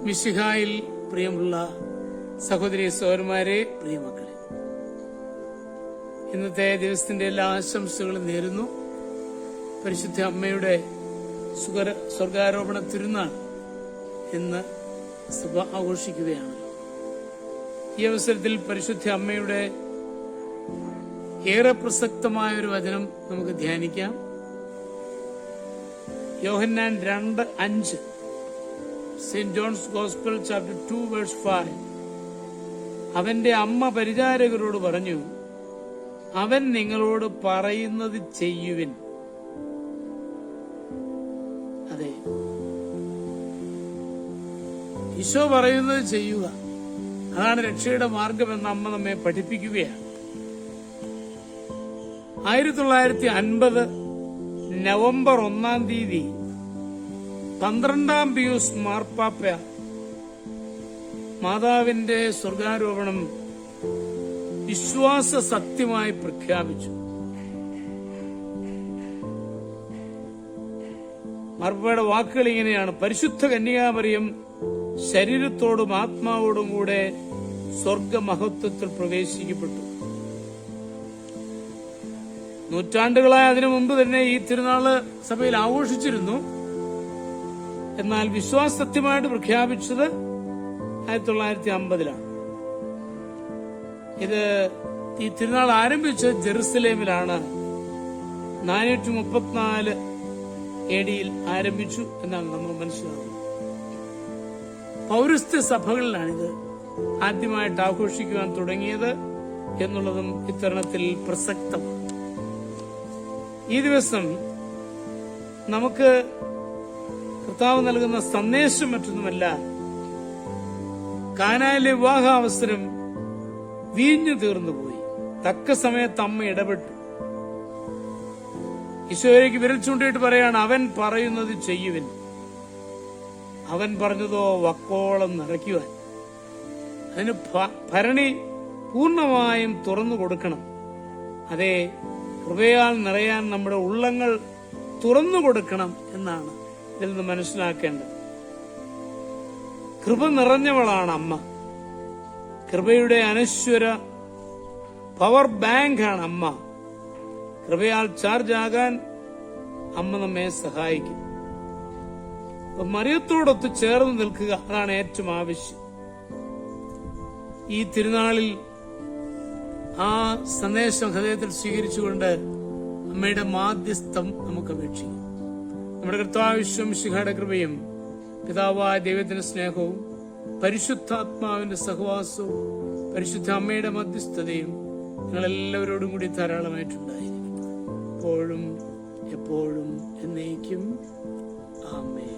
മിശിഹായിൽ പ്രിയമുള്ള സഹോദരി സഹോദരന്മാരെ പ്രിയമക്കളെ. ഇന്നത്തെ ദിവസത്തിന്റെ എല്ലാ ആശംസകളും നേരുന്നു. പരിശുദ്ധ അമ്മയുടെ സ്വർഗാരോപണ തിരുനാൾ ഇന്ന് സഭ ആഘോഷിക്കുകയാണ്. ഈ അവസരത്തിൽ പരിശുദ്ധ അമ്മയുടെ ഏറെ പ്രസക്തമായ ഒരു വചനം നമുക്ക് ധ്യാനിക്കാം. യോഹന്നാൻ രണ്ട് അഞ്ച് saint John's gospel chapter two verse five അവന്റെ അമ്മ പരിചാരകരോട് പറഞ്ഞു അവൻ നിങ്ങളോട് പറയുന്നത് ചെയ്യുവിൻ. അതെ. ഈശോ പറയുന്നത് ചെയ്യുക. അതാണ് രക്ഷയുടെ മാർഗമെന്ന് അമ്മ നമ്മെ പഠിപ്പിക്കുകയാണ്. ആയിരത്തി തൊള്ളായിരത്തി അൻപത് നവംബർ ഒന്നാം തീയതി പന്ത്രണ്ടാം പിയൂസ് മാർപ്പാപ്പ മാതാവിന്റെ സ്വർഗാരോപണം വിശ്വാസ സത്യമായി പ്രഖ്യാപിച്ചു. മാർപ്പാപ്പയുടെ വാക്കുകൾ ഇങ്ങനെയാണ്. പരിശുദ്ധ കന്യാമറിയം ശരീരത്തോടും ആത്മാവോടും കൂടെ സ്വർഗമഹത്വത്തിൽ പ്രവേശിക്കപ്പെട്ടു. നൂറ്റാണ്ടുകളായ അതിനു മുമ്പ് തന്നെ ഈ തിരുനാൾ സഭയിൽ ആഘോഷിച്ചിരുന്നു. എന്നാൽ വിശ്വാസ സത്യമായിട്ട് പ്രഖ്യാപിച്ചത് ആയിരത്തി തൊള്ളായിരത്തി അമ്പതിലാണ് ഇത് ഈ തിരുനാൾ ആരംഭിച്ച ജെറുസലേമിലാണ് നാനൂറ്റി മുപ്പത്തിനാല് എ ഡിയിൽ ആരംഭിച്ചു എന്നാണ് നമ്മൾ മനസ്സിലാക്കുന്നത്. പൗരസ്ത്യ സഭകളിലാണിത് ആദ്യമായിട്ട് ആഘോഷിക്കുവാൻ തുടങ്ങിയത് എന്നുള്ളതും ഇത്തരണത്തിൽ പ്രസക്തമാണ്. ഈ ദിവസം നമുക്ക് കർത്താവ് നൽകുന്ന സന്ദേശം മറ്റൊന്നുമല്ല. കാനായിലെ വിവാഹാവസരം വീഞ്ഞു തീർന്നുപോയി തക്ക സമയത്ത് അമ്മ ഇടപെട്ടു. ഈശോയിലേക്ക് വിരൽ ചൂണ്ടിയിട്ട് പറയാണ് അവൻ പറയുന്നത് ചെയ്യുവിൻ. അവൻ പറഞ്ഞതോ വക്കോളം നിറയ്ക്കുവാൻ. അതിന് ഭരണി പൂർണമായും തുറന്നു കൊടുക്കണം. അതെ കൃപയാൽ നിറയാൻ നമ്മുടെ ഉള്ളങ്ങൾ തുറന്നു കൊടുക്കണം എന്നാണ്. ഇതിൽ നിന്ന് മനസ്സിലാക്കേണ്ടത്. കൃപ നിറഞ്ഞവളാണ് അമ്മ. കൃപയുടെ അനശ്വര പവർ ബാങ്കാണ് അമ്മ. കൃപയാൽ ചാർജ് ആകാൻ അമ്മ നമ്മെ സഹായിക്കും. മറിയത്തോടൊത്ത് ചേർന്ന് നിൽക്കുക അതാണ് ഏറ്റവും ആവശ്യം. ഈ തിരുനാളിൽ ആ സന്ദേശം ഹൃദയത്തിൽ സ്വീകരിച്ചുകൊണ്ട് അമ്മയുടെ മാധ്യസ്ഥം നമുക്ക് അപേക്ഷിക്കാം. നമ്മുടെ കർത്താവിശ്വം ശിഖയുടെ കൃപയും പിതാവായ ദൈവത്തിന്റെ സ്നേഹവും പരിശുദ്ധാത്മാവിന്റെ സഹവാസവും പരിശുദ്ധ അമ്മയുടെ മധ്യസ്ഥതയും നിങ്ങളെല്ലാവരോടും കൂടി ധാരാളമായിട്ടുണ്ടായിരിക്കും എപ്പോഴും എപ്പോഴും എന്നേക്കും. ആമേ